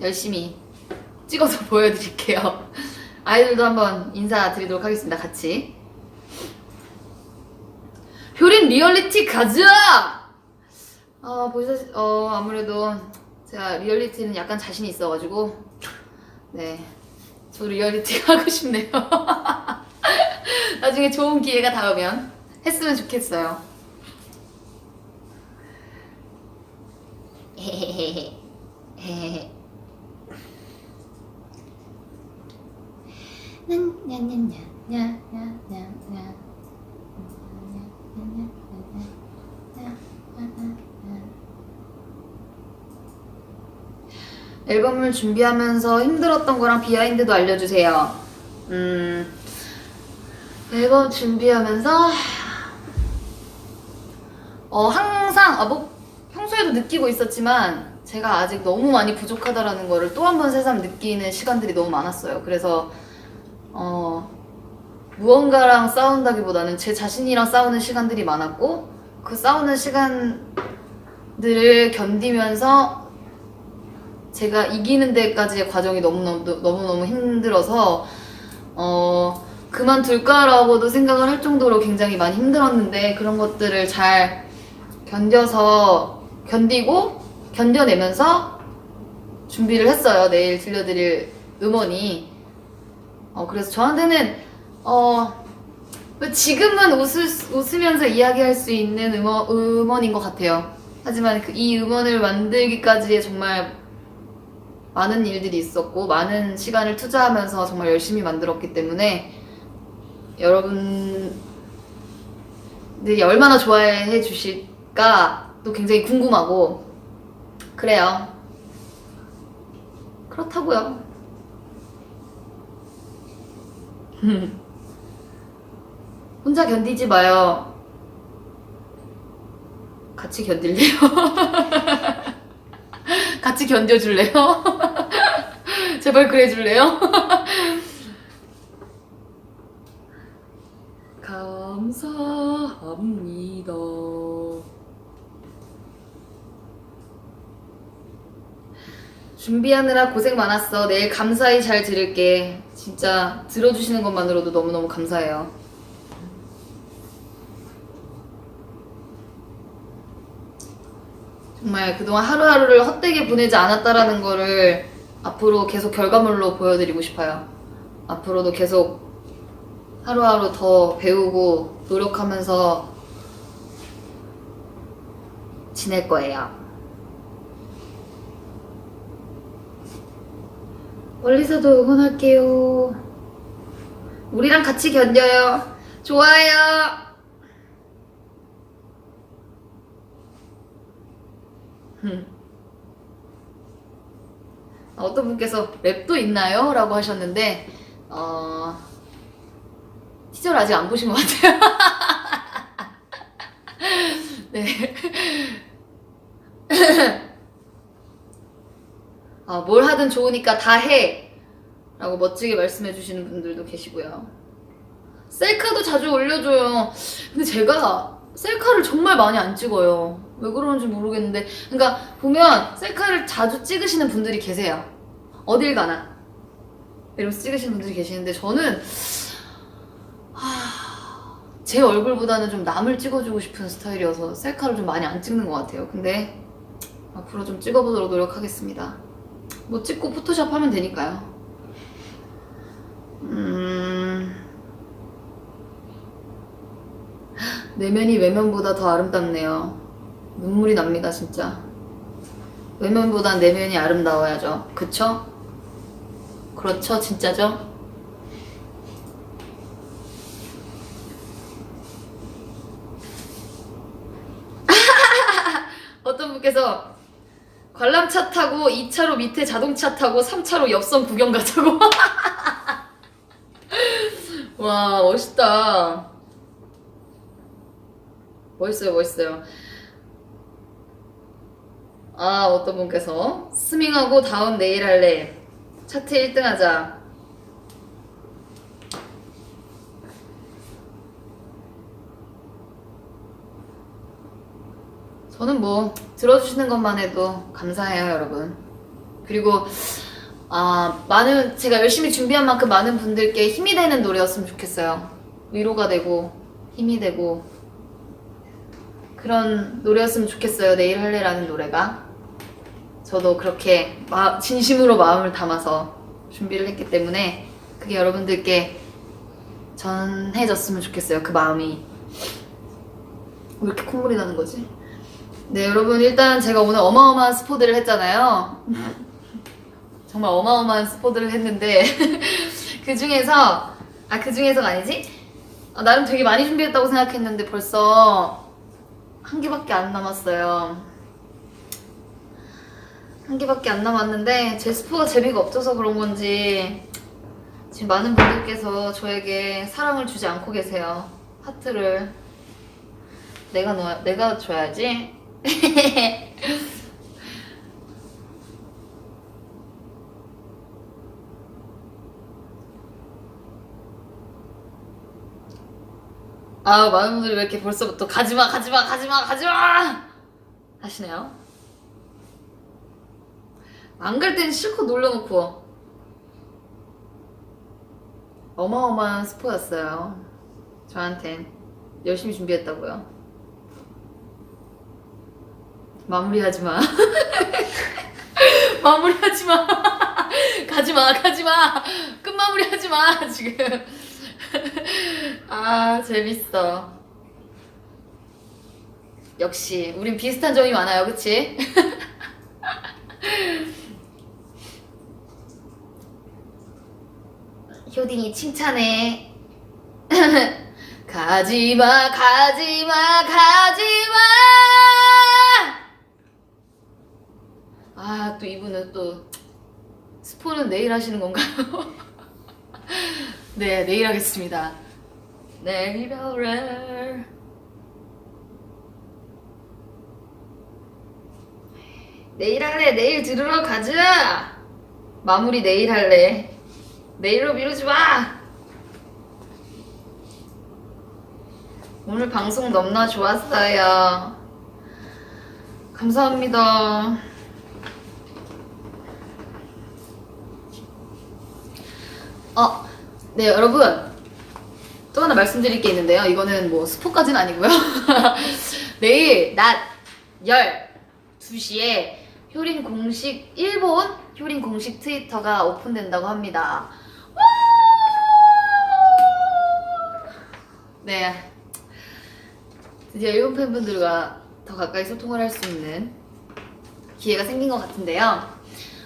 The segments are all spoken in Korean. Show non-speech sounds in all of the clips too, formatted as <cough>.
열심히 찍어서 <laughs> 보여드릴게요. 아이들도 한번 인사드리도록 하겠습니다. 같이. 효린 리얼리티 가자! 어, 보시다시, 어, 아무래도 제가 리얼리티는 약간 자신이 있어가지고, 네. 저 리얼리티 <laughs> 하고 싶네요. <laughs> 나중에 좋은 기회가 닿으면 했으면 좋겠어요. 헤헤헤헤. 헤헤헤. 앨범을 준비하면서 힘들었던 거랑 비하인드도 알려주세요. 음, 앨범 준비하면서 어 항상 아, 뭐 평소에도 느끼고 있었지만 제가 아직 너무 많이 부족하다라는 거를 또 한 번 새삼 느끼는 시간들이 너무 많았어요. 그래서 어, 무언가랑 싸운다기보다는 제 자신이랑 싸우는 시간들이 많았고 그 싸우는 시간들을 견디면서 제가 이기는 데까지의 과정이 너무너무 너무너무 힘들어서 어 그만둘까라고도 생각을 할 정도로 굉장히 많이 힘들었는데 그런 것들을 잘 견뎌서 견디고 견뎌내면서 준비를 했어요. 내일 들려드릴 음원이 어, 그래서 저한테는, 어, 뭐 지금은 웃을, 수- 웃으면서 이야기할 수 있는 음원, 음원인 것 같아요. 하지만 그 이 음원을 만들기까지에 정말 많은 일들이 있었고, 많은 시간을 투자하면서 정말 열심히 만들었기 때문에, 여러분들이 얼마나 좋아해 주실까 또 굉장히 궁금하고, 그래요. 그렇다고요. 혼자 견디지 마요. 같이 견딜래요? <laughs> 같이 견뎌줄래요? <laughs> 제발 그래줄래요? <laughs> 감사합니다. 준비하느라 고생 많았어. 내일 감사히 잘 들을게. 진짜 들어주시는 것만으로도 너무너무 감사해요. 정말 그동안 하루하루를 헛되게 보내지 않았다라는 거를 앞으로 계속 결과물로 보여드리고 싶어요. 앞으로도 계속 하루하루 더 배우고 노력하면서 지낼 거예요. 멀리서도 응원할게요. 우리랑 같이 견뎌요. 좋아요. 음. 어떤 분께서 랩도 있나요? 라고 하셨는데, 어, 티저를 아직 안 보신 것 같아요. <laughs> 네. <laughs> 아, 뭘 하든 좋으니까 다 해! 라고 멋지게 말씀해 주시는 분들도 계시고요. 셀카도 자주 올려줘요. 근데 제가 셀카를 정말 많이 안 찍어요. 왜 그러는지 모르겠는데. 그러니까 보면 셀카를 자주 찍으시는 분들이 계세요. 어딜 가나. 이러면서 찍으시는 분들이 계시는데 저는 하... 제 얼굴보다는 좀 남을 찍어주고 싶은 스타일이어서 셀카를 좀 많이 안 찍는 것 같아요. 근데 앞으로 좀 찍어보도록 노력하겠습니다. 뭐 찍고 포토샵 하면 되니까요. 음... 내면이 외면보다 더 아름답네요. 눈물이 납니다, 진짜. 외면보다 내면이 아름다워야죠. 그쵸? 그렇죠, 진짜죠? 어떤 분께서 관람 관람차 타고 2차로 밑에 자동차 타고 3차로 옆선 구경 가자고. <laughs> 와 멋있다. 멋있어요 멋있어요. 아 어떤 분께서 스밍하고 다운 내일 할래. 차트 1등 하자. 저는 뭐 들어주시는 것만 해도 감사해요, 여러분. 그리고 아 많은 제가 열심히 준비한 만큼 많은 분들께 힘이 되는 노래였으면 좋겠어요. 위로가 되고 힘이 되고 그런 노래였으면 좋겠어요. 내일 할래라는 노래가 저도 그렇게 마- 진심으로 마음을 담아서 준비를 했기 때문에 그게 여러분들께 전해졌으면 좋겠어요. 그 마음이 왜 이렇게 콧물이 나는 거지? 네, 여러분 일단 제가 오늘 어마어마한 스포들을 했잖아요. 정말 어마어마한 스포들을 했는데 <laughs> 그 중에서 아 그 중에서가 아니지? 어, 나름 되게 많이 준비했다고 생각했는데 벌써 한 개밖에 안 남았어요. 한 개밖에 안 남았는데 제 스포가 재미가 없어서 그런 건지 지금 많은 분들께서 저에게 사랑을 주지 않고 계세요. 하트를 내가 넣어 내가 줘야지. <laughs> 아 많은 분들이 왜 이렇게 벌써부터 가지마 가지마 가지마 가지마 하시네요. 안 갈 땐 실컷 놀려놓고 어마어마한 스포였어요. 저한텐 열심히 준비했다고요. 마무리하지 마. <laughs> 마무리하지 마. <laughs> 가지 마, 가지 마. 끝마무리하지 마, 지금. <laughs> 아, 재밌어. 역시, 우린 비슷한 점이 많아요, 그치? 효딩이 칭찬해. 가지마, 가지마, 가지마! 아, 또 스포는 내일 하시는 건가요? <laughs> 네, 내일 하겠습니다. 내일 별을 내일 할래, 내일 들으러 가자! 마무리 내일 할래. 내일로 미루지 마! 오늘 방송 너무나 좋았어요. 감사합니다. 어, 네, 여러분. 또 하나 말씀드릴 게 있는데요. 이거는 뭐 스포까지는 아니고요. <laughs> 내일 낮 12시에 효린 공식, 일본 효린 공식 트위터가 오픈된다고 합니다. 와! 네. 드디어 일본 팬분들과 더 가까이 소통을 할 수 있는 기회가 생긴 것 같은데요.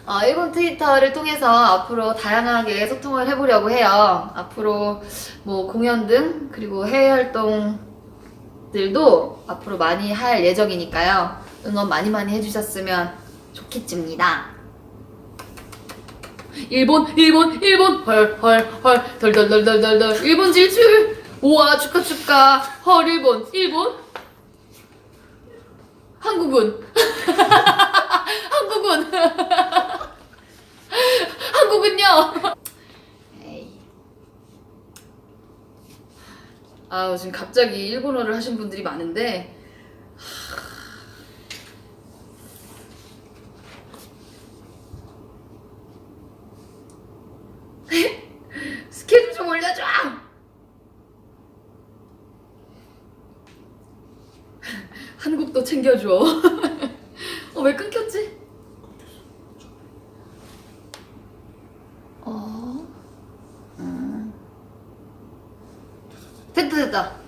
어, 일본 트위터를 통해서 앞으로 다양하게 소통을 해보려고 해요. 앞으로 뭐 공연 등 그리고 해외 활동들도 앞으로 많이 할 예정이니까요. 응원 많이 많이 해주셨으면 좋겠습니다. 일본, 일본, 일본, 헐, 헐, 헐, 덜덜덜덜덜덜, 일본 질출! 우와, 축하, 축하, 헐, 일본, 일본? 한국은? <laughs> 한국은? <laughs> 한국은요? 에이. 아 지금 갑자기 일본어를 하신 분들이 많은데 <laughs> 스케줄 좀 올려줘! 한국도 챙겨줘. <laughs> 어, 왜 끊겼지? 어. 음. 됐다, 됐다.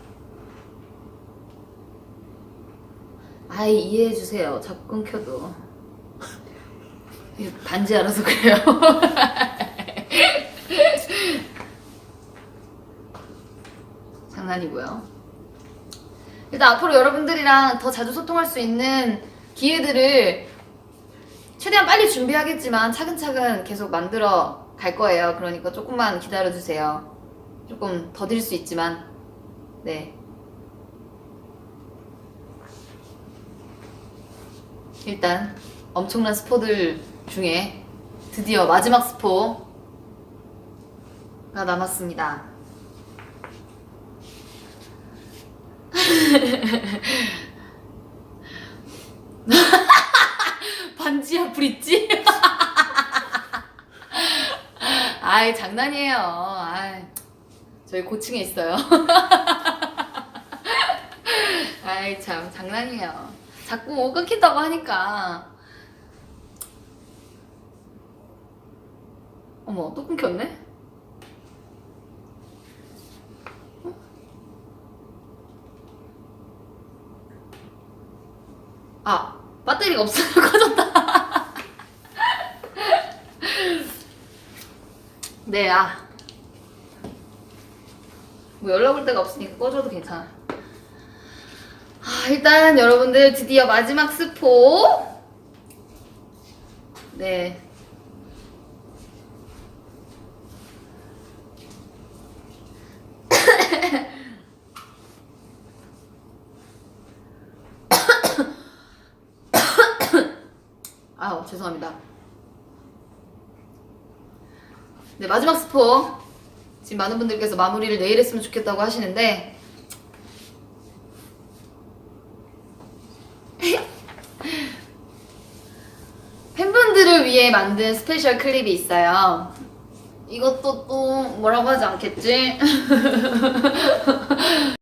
아이, 이해해 주세요. 자꾸 끊겨도. 반지 알아서 그래요. <laughs> 장난이고요. 일단 앞으로 여러분들이랑 더 자주 소통할 수 있는 기회들을 최대한 빨리 준비하겠지만 차근차근 계속 만들어 갈 거예요. 그러니까 조금만 기다려 주세요. 조금 더딜 수 있지만 네. 일단 엄청난 스포들 중에 드디어 마지막 스포가 남았습니다. <laughs> 반지야 브릿지? <laughs> 아이 장난이에요. 아이, 저희 고층에 있어요. <laughs> 아이 참 장난이에요. 자꾸 끊긴다고 하니까 어머 또 끊겼네? 어? 아 배터리가 없어요 <laughs> 꺼졌다 네, 아. 뭐 연락 올 데가 없으니까 꺼줘도 괜찮아. 아, 일단 여러분들 드디어 마지막 스포. 네. <coughs> 아우, 죄송합니다. 네, 마지막 스포. 지금 많은 분들께서 마무리를 내일 했으면 좋겠다고 하시는데, 팬분들을 만든 스페셜 클립이 있어요. 이것도 또 뭐라고 하지 않겠지? <laughs>